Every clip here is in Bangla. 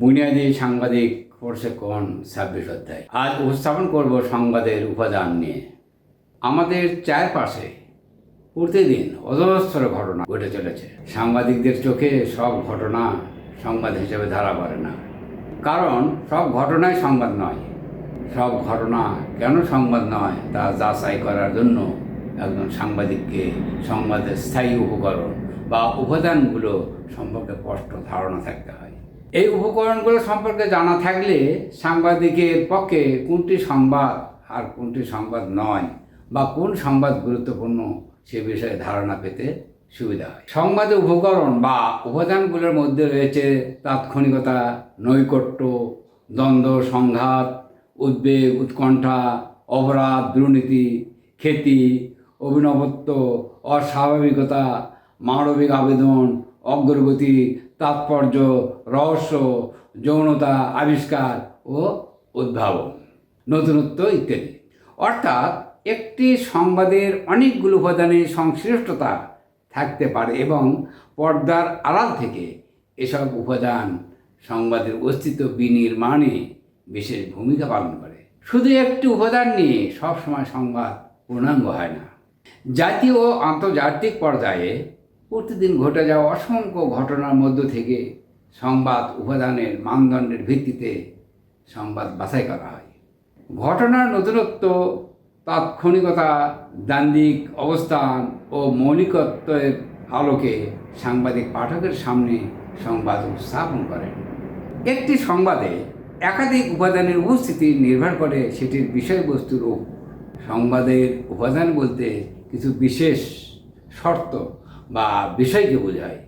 বুনিয়াদি সাংবাদিক প্রশিক্ষণ ছাব্বিশ অধ্যায়? আজ উপস্থাপন করব সংবাদের উপাদান নিয়ে। আমাদের চারপাশে প্রতিদিন অজস্র ঘটনা ঘটে চলেছে। সাংবাদিকদের চোখে সব ঘটনা সংবাদ হিসেবে ধরা পড়ে না। কারণ সব ঘটনাই সংবাদ নয়। সব ঘটনা কেন সংবাদ নয় তা যাচাই করার জন্য একজন সাংবাদিককে সংবাদের স্থায়ী উপকরণ বা উপাদানগুলো সম্পর্কে স্পষ্ট ধারণা থাকতে হয়। এই উপকরণগুলো সম্পর্কে জানা থাকলে সাংবাদিকের পক্ষে কোনটি সংবাদ আর কোনটি সংবাদ নয় বা কোন সংবাদ গুরুত্বপূর্ণ সে বিষয়ে ধারণা পেতে সুবিধা হয়। সংবাদের উপকরণ বা উপাদানগুলোর মধ্যে রয়েছে তাৎক্ষণিকতা, নৈকট্য, দ্বন্দ্ব, সংঘাত, উদ্বেগ, উৎকণ্ঠা, অপরাধ, দুর্নীতি খ্যাতি অভিনবত্ব, অস্বাভাবিকতা, মানবিক আবেদন অগ্রগতি, তাৎপর্য, রহস্য, যৌনতা, আবিষ্কার ও উদ্ভাবন। নতুনত্ব ইত্যাদি। অর্থাৎ একটি সংবাদের অনেকগুলো উপাদানে সংশ্লিষ্টতা থাকতে পারে এবং পর্দার আড়াল থেকে এসব উপাদান সংবাদের অস্তিত্ব বিনির্মাণে বিশেষ ভূমিকা পালন করে। শুধু একটি উপাদান নিয়ে সবসময় সংবাদ পূর্ণাঙ্গ হয় না। জাতীয় ও আন্তর্জাতিক পর্যায়ে প্রতিদিন ঘটে যাওয়া অসংখ্য ঘটনার মধ্য থেকে সংবাদ উপাদানের মানদণ্ডের ভিত্তিতে সংবাদ বাছাই করা হয়। ঘটনার নতুনত্ব, তাৎক্ষণিকতা দান্দিক অবস্থান ও মৌলিকত্বের আলোকে সাংবাদিক পাঠকের সামনে সংবাদ উপস্থাপন করেন। একটি সংবাদে একাধিক উপাদানের উপস্থিতি নির্ভর করে সেটির বিষয়বস্তুর সংবাদের উপাদান বলতে কিছু বিশেষ শর্ত বা বিষয়কে বোঝায়,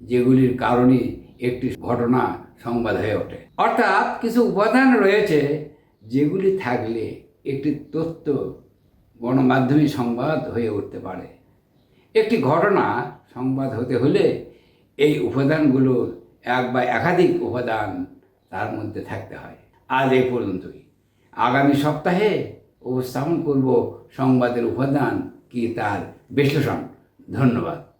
যেগুলির কারণে একটি ঘটনা সংবাদ হয়ে ওঠে। অর্থাৎ কিছু উপাদান রয়েছে যেগুলি থাকলে একটি তথ্য গণমাধ্যমে সংবাদ হয়ে উঠতে পারে। একটি ঘটনা সংবাদ হতে হলে এই উপাদানগুলোর এক বা একাধিক উপাদান তার মধ্যে থাকতে হয়। আজ এই পর্যন্তই। আগামী সপ্তাহে উপস্থাপন করব সংবাদের উপাদান কি তার বিশ্লেষণ। ধন্যবাদ।